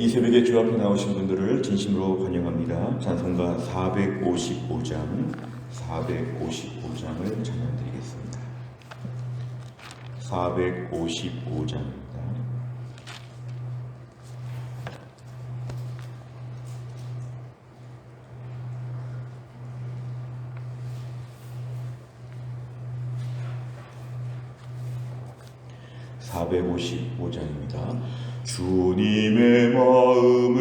이 새벽에 주 앞에 나오신 분들을 진심으로 환영합니다. 찬송가 455장, 455장을 찬양드리겠습니다. 455장입니다. (455장입니다) 주님의 마음을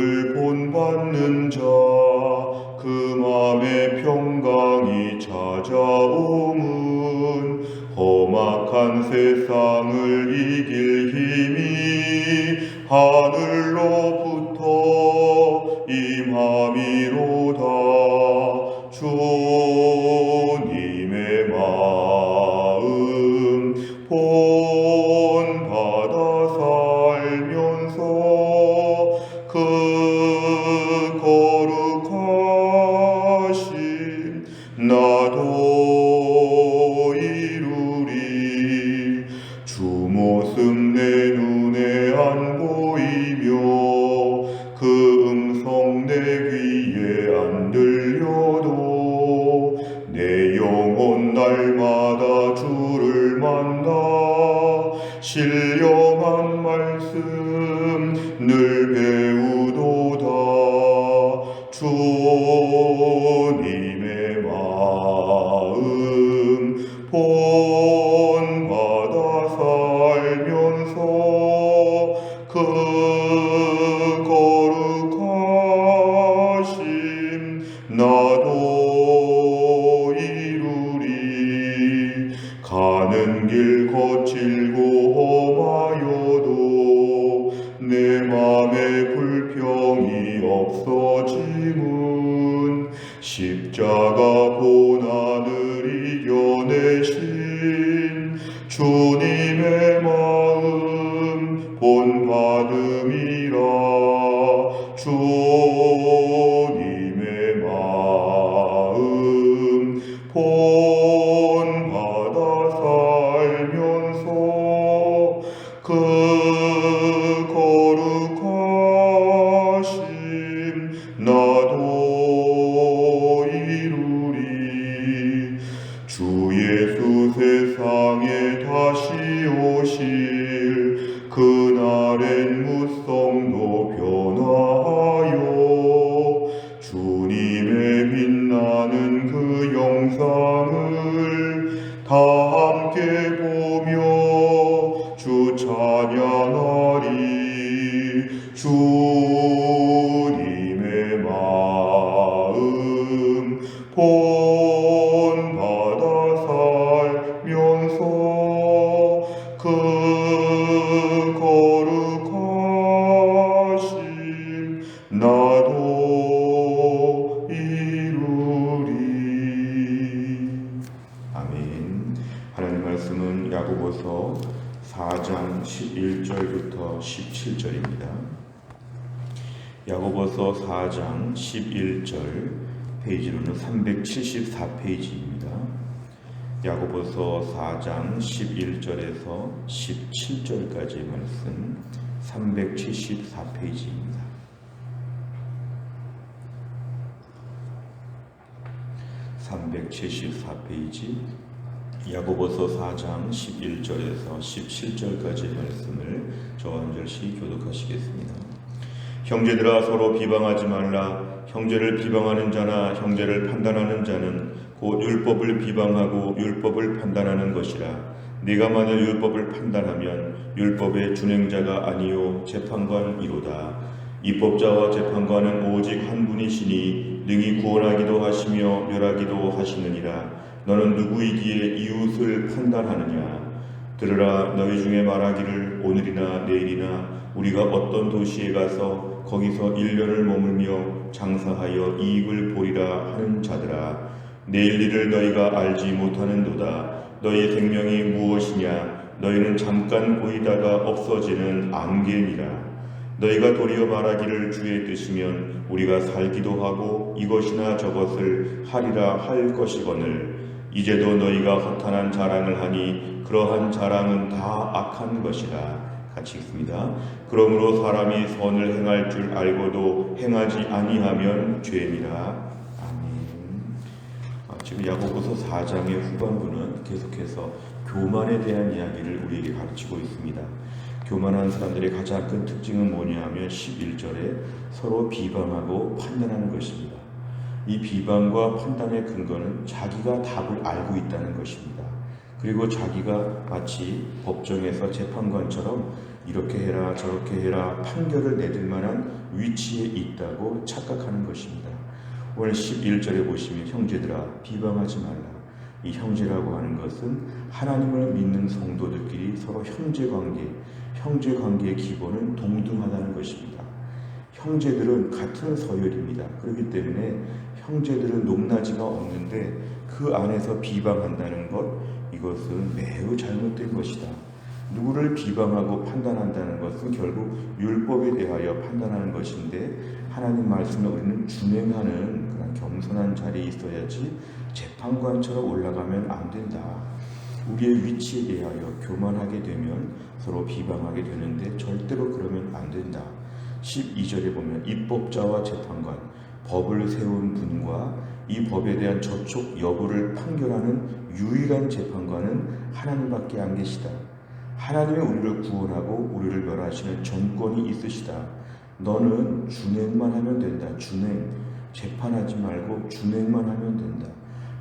주 세상에 다시 아멘. 하나님 말씀은 야고보서 4장 11절부터 17절입니다. 야고보서 4장 11절 페이지로는 374페이지입니다. 야고보서 4장 11절에서 17절까지의 말씀 374페이지입니다. (374 페이지) 야고보서 4장 11절에서 17절까지의 말씀을 저와 한 절씩 교독하시겠습니다. 형제들아 서로 비방하지 말라 형제를 비방하는 자나 형제를 판단하는 자는 곧 율법을 비방하고 율법을 판단하는 것이라. 네가 만일 율법을 판단하면 율법의 준행자가 아니요 재판관이로다. 입법자와 재판관은 오직 한 분이시니 능히 구원하기도 하시며 멸하기도 하시느니라. 너는 누구이기에 이웃을 판단하느냐? 들으라 너희 중에 말하기를 오늘이나 내일이나 우리가 어떤 도시에 가서 거기서 일년을 머물며 장사하여 이익을 보리라 하는 자들아 내일 일을 너희가 알지 못하는도다. 너희의 생명이 무엇이냐? 너희는 잠깐 보이다가 없어지는 안개니라. 너희가 도리어 말하기를 주의 뜻이면 우리가 살기도 하고 이것이나 저것을 하리라 할 것이거늘. 이제도 너희가 허탄한 자랑을 하니 그러한 자랑은 다 악한 것이라. 같이 읽습니다. 그러므로 사람이 선을 행할 줄 알고도 행하지 아니하면 죄니라. 지금 야고보서 4장의 후반부는 계속해서 교만에 대한 이야기를 우리에게 가르치고 있습니다. 교만한 사람들의 가장 큰 특징은 뭐냐 하면 11절에 서로 비방하고 판단하는 것입니다. 이 비방과 판단의 근거는 자기가 답을 알고 있다는 것입니다. 그리고 자기가 마치 법정에서 재판관처럼 이렇게 해라 저렇게 해라 판결을 내릴 만한 위치에 있다고 착각하는 것입니다. 오늘 11절에 보시면 형제들아 비방하지 말라. 이 형제라고 하는 것은 하나님을 믿는 성도들끼리 서로 형제 관계, 형제 관계의 기본은 동등하다는 것입니다. 형제들은 같은 서열입니다. 그렇기 때문에 형제들은 높낮이가 없는데 그 안에서 비방한다는 것 이것은 매우 잘못된 것이다. 누구를 비방하고 판단한다는 것은 결국 율법에 대하여 판단하는 것인데 하나님 말씀을 우리는 준행하는 그런 겸손한 자리에 있어야지 재판관처럼 올라가면 안 된다. 우리의 위치에 대하여 교만하게 되면 서로 비방하게 되는데 절대로 그러면 안 된다. 12절에 보면 입법자와 재판관, 법을 세운 분과 이 법에 대한 저촉 여부를 판결하는 유일한 재판관은 하나님밖에 안 계시다. 하나님이 우리를 구원하고 우리를 멸하시는 정권이 있으시다. 너는 준행만 하면 된다. 준행. 재판하지 말고 준행만 하면 된다.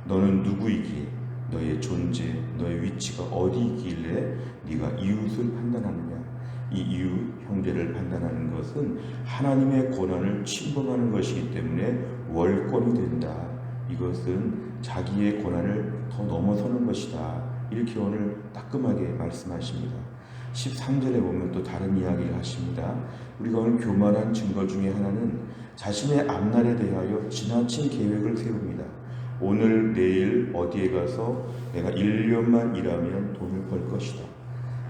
너는 누구이기에 너의 존재, 너의 위치가 어디 있길래 네가 이웃을 판단하느냐? 이 이웃 형제를 판단하는 것은 하나님의 권한을 침범하는 것이기 때문에 월권이 된다. 이것은 자기의 권한을 더 넘어서는 것이다. 이렇게 오늘 따끔하게 말씀하십니다. 13절에 보면 또 다른 이야기를 하십니다. 우리가 오늘 교만한 증거 중에 하나는 자신의 앞날에 대하여 지나친 계획을 세웁니다. 오늘, 내일 어디에 가서 내가 1년만 일하면 돈을 벌 것이다.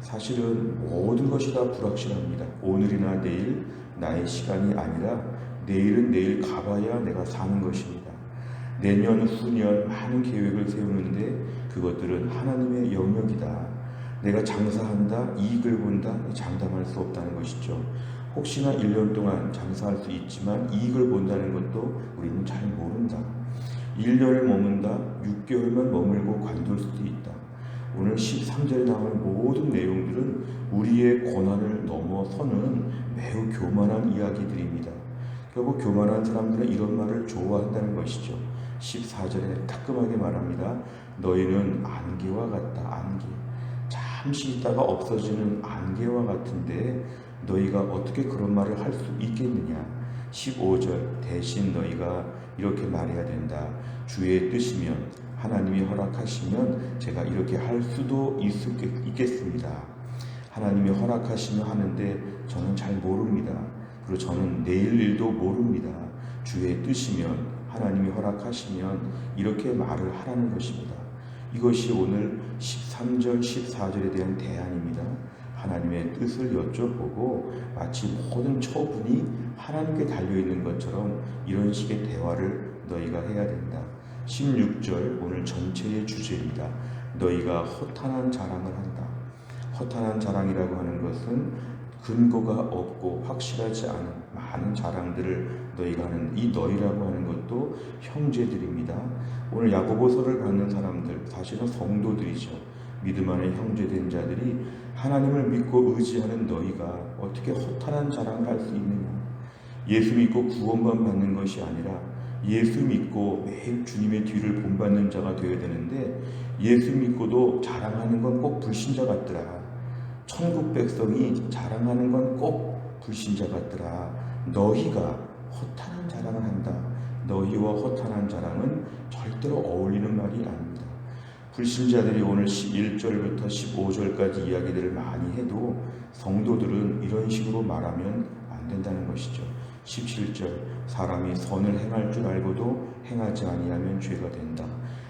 사실은 모든 것이 다 불확실합니다. 오늘이나 내일 나의 시간이 아니라 내일은 내일 가봐야 내가 사는 것입니다. 내년, 후년 많은 계획을 세우는데 그것들은 하나님의 영역이다. 내가 장사한다, 이익을 본다, 장담할 수 없다는 것이죠. 혹시나 1년 동안 장사할 수 있지만 이익을 본다는 것도 우리는 잘 모른다. 1년을 머문다, 6개월만 머물고 관둘 수도 있다. 오늘 13절에 나오는 모든 내용들은 우리의 고난을 넘어서는 매우 교만한 이야기들입니다. 결국 교만한 사람들은 이런 말을 좋아한다는 것이죠. 14절에 따끔하게 말합니다. 너희는 안개와 같다. 안개. 잠시 있다가 없어지는 안개와 같은데 너희가 어떻게 그런 말을 할 수 있겠느냐? 15절 대신 너희가 이렇게 말해야 된다. 주의 뜻이면 하나님이 허락하시면 제가 이렇게 할 수도 있겠습니다. 하나님이 허락하시면 하는데 저는 잘 모릅니다. 그리고 저는 내일 일도 모릅니다. 주의 뜻이면 하나님이 허락하시면 이렇게 말을 하라는 것입니다. 이것이 오늘 13절, 14절에 대한 대안입니다. 하나님의 뜻을 여쭤보고 마치 모든 처분이 하나님께 달려있는 것처럼 이런 식의 대화를 너희가 해야 된다. 16절 오늘 전체의 주제입니다. 너희가 허탄한 자랑을 한다. 허탄한 자랑이라고 하는 것은 근거가 없고 확실하지 않은 많은 자랑들을 너희가 하는 이 너희라고 하는 것도 형제들입니다. 오늘 야고보서를 받는 사람들 사실은 성도들이죠. 믿음 안에 형제된 자들이 하나님을 믿고 의지하는 너희가 어떻게 허탄한 자랑을 할 수 있느냐? 예수 믿고 구원만 받는 것이 아니라 예수 믿고 매일 주님의 뒤를 본받는 자가 되어야 되는데 예수 믿고도 자랑하는 건 꼭 불신자 같더라. 천국 백성이 자랑하는 건 꼭 불신자 같더라. 너희가 허탄한 자랑을 한다. 너희와 허탄한 자랑은 절대로 어울리는 말이 아닙니다. 불신자들이 오늘 11절부터 15절까지 이야기들을 많이 해도 성도들은 이런 식으로 말하면 안 된다는 것이죠. 17절 사람이 선을 행할 줄 알고도 행하지 아니하면 죄가 된다.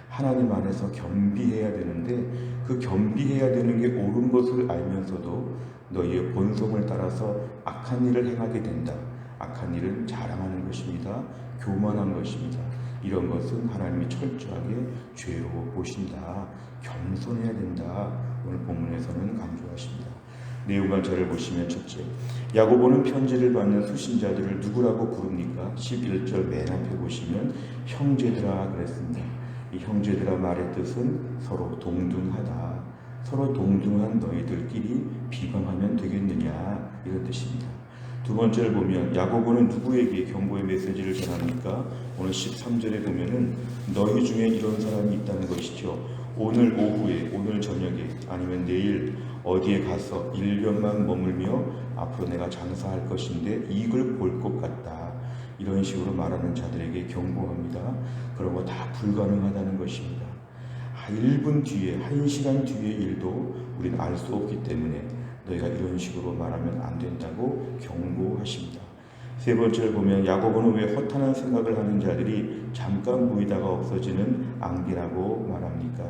하나님 안에서 겸비해야 되는데 그 겸비해야 되는 게 옳은 것을 알면서도 너희의 본성을 따라서 악한 일을 행하게 된다. 악한 일은 자랑하는 것입니다. 교만한 것입니다. 이런 것은 하나님이 철저하게 죄로 보신다. 겸손해야 된다. 오늘 본문에서는 강조하십니다. 내용과 절을 보시면 첫째, 야고보는 편지를 받는 수신자들을 누구라고 부릅니까? 11절 맨 앞에 보시면 형제들아 그랬습니다. 이 형제들아 말의 뜻은 서로 동등하다. 서로 동등한 너희들끼리 비방하면 되겠느냐 이런 뜻입니다. 두 번째를 보면 야고보는 누구에게 경고의 메시지를 전합니까? 오늘 13절에 보면은 너희 중에 이런 사람이 있다는 것이죠. 오늘 오후에 오늘 저녁에 아니면 내일 어디에 가서 1년만 머물며 앞으로 내가 장사할 것인데 이익을 볼 것 같다. 이런 식으로 말하는 자들에게 경고합니다. 그런 거 다 불가능하다는 것입니다. 1분 뒤에, 1시간 뒤의 일도 우리는 알 수 없기 때문에 너희가 이런 식으로 말하면 안 된다고 경고하십니다. 세 번째를 보면 야고보는 왜 허탄한 생각을 하는 자들이 잠깐 보이다가 없어지는 안개라고 말합니까?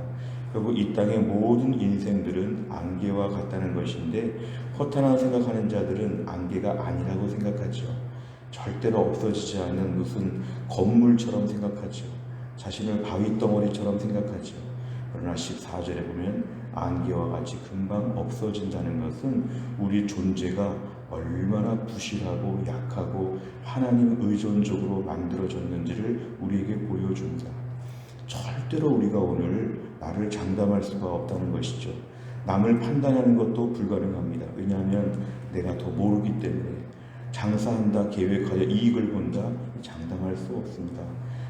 결국 이 땅의 모든 인생들은 안개와 같다는 것인데 허탄한 생각하는 자들은 안개가 아니라고 생각하죠. 절대로 없어지지 않는 무슨 건물처럼 생각하죠. 자신을 바위 덩어리처럼 생각하죠. 그러나 14절에 보면 안개와 같이 금방 없어진다는 것은 우리 존재가 얼마나 부실하고 약하고 하나님 의존적으로 만들어졌는지를 우리에게 보여줍니다. 절대로 우리가 오늘 나를 장담할 수가 없다는 것이죠. 남을 판단하는 것도 불가능합니다. 왜냐하면 내가 더 모르기 때문에 장사한다, 계획하여 이익을 본다, 장담할 수 없습니다.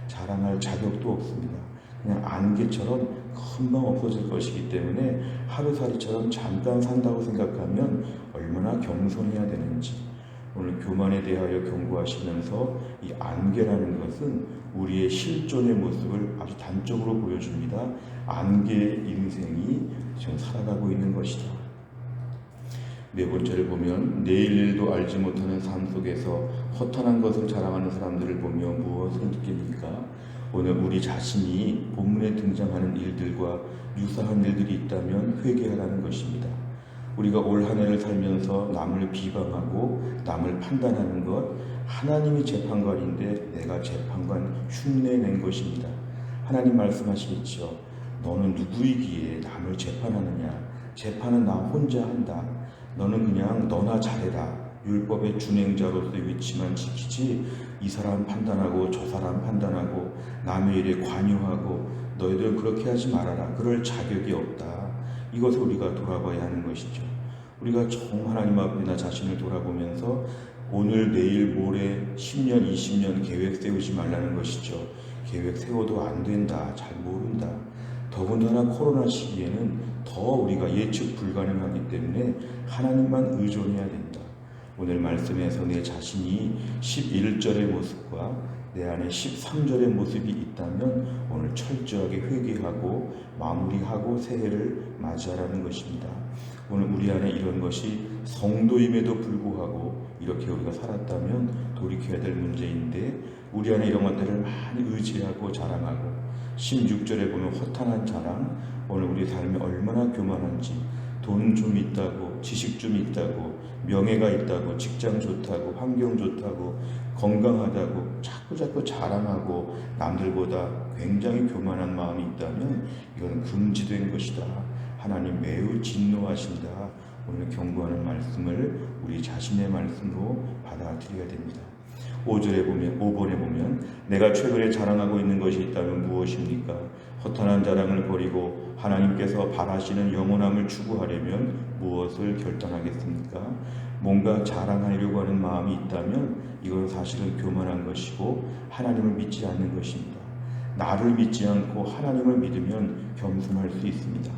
자랑할 자격도 없습니다. 그냥 안개처럼 금방 없어질 것이기 때문에 하루살이처럼 잠깐 산다고 생각하면 얼마나 겸손해야 되는지 오늘 교만에 대하여 경고하시면서 이 안개라는 것은 우리의 실존의 모습을 아주 단적으로 보여줍니다. 안개의 인생이 지금 살아가고 있는 것이다. 네 번째를 보면 내일 일도 알지 못하는 삶 속에서 허탄한 것을 자랑하는 사람들을 보며 무엇을 느낍니까? 오늘 우리 자신이 본문에 등장하는 일들과 유사한 일들이 있다면 회개하라는 것입니다. 우리가 올 한 해를 살면서 남을 비방하고 남을 판단하는 것 하나님이 재판관인데 내가 재판관 흉내낸 것입니다. 하나님 말씀하시겠죠. 너는 누구이기에 남을 재판하느냐? 재판은 나 혼자 한다. 너는 그냥 너나 잘해라. 율법의 준행자로서의 위치만 지키지 이 사람 판단하고 저 사람 판단하고 남의 일에 관여하고 너희들은 그렇게 하지 말아라. 그럴 자격이 없다. 이것을 우리가 돌아봐야 하는 것이죠. 우리가 정 하나님 앞에 나 자신을 돌아보면서 오늘, 내일, 모레, 10년, 20년 계획 세우지 말라는 것이죠. 계획 세워도 안 된다. 잘 모른다. 더군다나 코로나 시기에는 더 우리가 예측 불가능하기 때문에 하나님만 의존해야 된다. 오늘 말씀에서 내 자신이 11절의 모습과 내 안에 13절의 모습이 있다면 오늘 철저하게 회개하고 마무리하고 새해를 맞이하라는 것입니다. 오늘 우리 안에 이런 것이 성도임에도 불구하고 이렇게 우리가 살았다면 돌이켜야 될 문제인데 우리 안에 이런 것들을 많이 의지하고 자랑하고 16절에 보면 허탄한 자랑 오늘 우리 삶이 얼마나 교만한지 돈 좀 있다고 지식 좀 있다고 명예가 있다고 직장 좋다고 환경 좋다고 건강하다고 자꾸 자꾸 자랑하고 남들보다 굉장히 교만한 마음이 있다면 이건 금지된 것이다. 하나님 매우 진노하신다. 오늘 경고하는 말씀을 우리 자신의 말씀으로 받아들여야 됩니다. 5절에 보면 5번에 보면 내가 최근에 자랑하고 있는 것이 있다면 무엇입니까? 허탄한 자랑을 버리고 하나님께서 바라시는 영원함을 추구하려면 무엇을 결단하겠습니까? 뭔가 자랑하려고 하는 마음이 있다면 이건 사실은 교만한 것이고 하나님을 믿지 않는 것입니다. 나를 믿지 않고 하나님을 믿으면 겸손할 수 있습니다.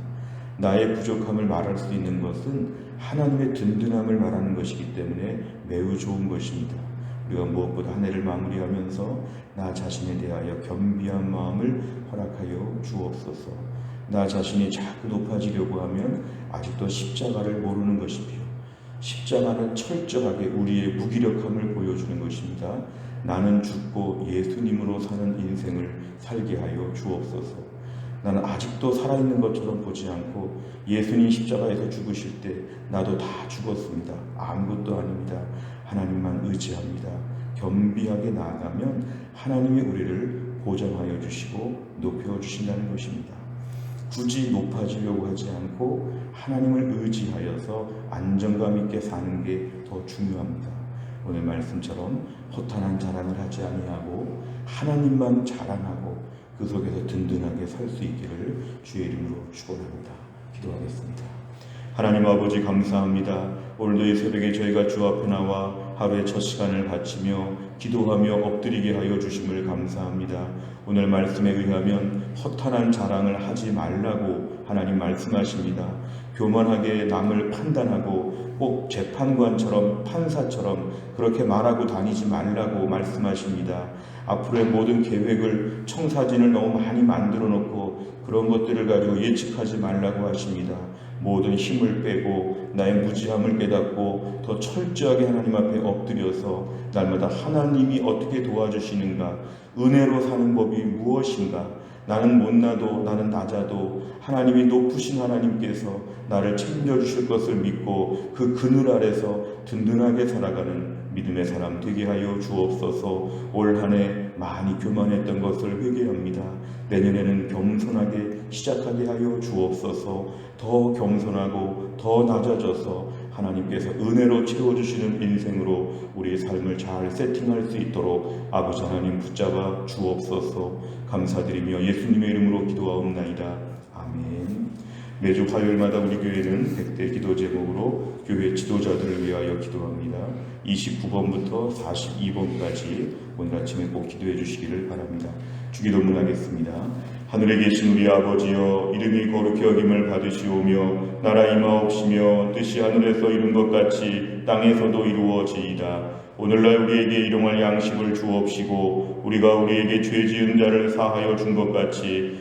나의 부족함을 말할 수 있는 것은 하나님의 든든함을 말하는 것이기 때문에 매우 좋은 것입니다. 우리가 무엇보다 한 해를 마무리하면서 나 자신에 대하여 겸비한 마음을 허락하여 주옵소서. 나 자신이 자꾸 높아지려고 하면 아직도 십자가를 모르는 것이며 십자가는 철저하게 우리의 무기력함을 보여주는 것입니다. 나는 죽고 예수님으로 사는 인생을 살게 하여 주옵소서. 나는 아직도 살아있는 것처럼 보지 않고 예수님 십자가에서 죽으실 때 나도 다 죽었습니다. 아무것도 아닙니다. 하나님만 의지합니다. 겸비하게 나아가면 하나님이 우리를 보장하여 주시고 높여 주신다는 것입니다. 굳이 높아지려고 하지 않고 하나님을 의지하여서 안정감 있게 사는 게 더 중요합니다. 오늘 말씀처럼 허탄한 자랑을 하지 아니하고 하나님만 자랑하고 그 속에서 든든하게 살 수 있기를 주의 이름으로 축원합니다. 기도하겠습니다. 하나님 아버지 감사합니다. 오늘도 이 새벽에 저희가 주 앞에 나와 하루의 첫 시간을 바치며 기도하며 엎드리게 하여 주심을 감사합니다. 오늘 말씀에 의하면 허탄한 자랑을 하지 말라고 하나님 말씀하십니다. 교만하게 남을 판단하고 꼭 재판관처럼 판사처럼 그렇게 말하고 다니지 말라고 말씀하십니다. 앞으로의 모든 계획을 청사진을 너무 많이 만들어 놓고 그런 것들을 가지고 예측하지 말라고 하십니다. 모든 힘을 빼고 나의 무지함을 깨닫고 더 철저하게 하나님 앞에 엎드려서 날마다 하나님이 어떻게 도와주시는가? 은혜로 사는 법이 무엇인가? 나는 못나도 나는 낮아도 하나님이 높으신 하나님께서 나를 챙겨주실 것을 믿고 그 그늘 아래서 든든하게 살아가는 믿음의 사람 되게 하여 주옵소서 올 한 해 많이 교만했던 것을 회개합니다. 내년에는 겸손하게 시작하게 하여 주옵소서 더 겸손하고 더 낮아져서 하나님께서 은혜로 채워주시는 인생으로 우리의 삶을 잘 세팅할 수 있도록 아버지 하나님 붙잡아 주옵소서 감사드리며 예수님의 이름으로 기도하옵나이다. 아멘. 매주 화요일마다 우리 교회는 백대 기도 제목으로 교회 지도자들을 위하여 기도합니다. 29번부터 42번까지 오늘 아침에 꼭 기도해 주시기를 바랍니다. 주기도문 하겠습니다. 하늘에 계신 우리 아버지여 이름이 거룩히 여김을 받으시오며 나라 임하옵시며 뜻이 하늘에서 이룬 것 같이 땅에서도 이루어지이다. 오늘날 우리에게 일용할 양식을 주옵시고 우리가 우리에게 죄 지은 자를 사하여 준 것 같이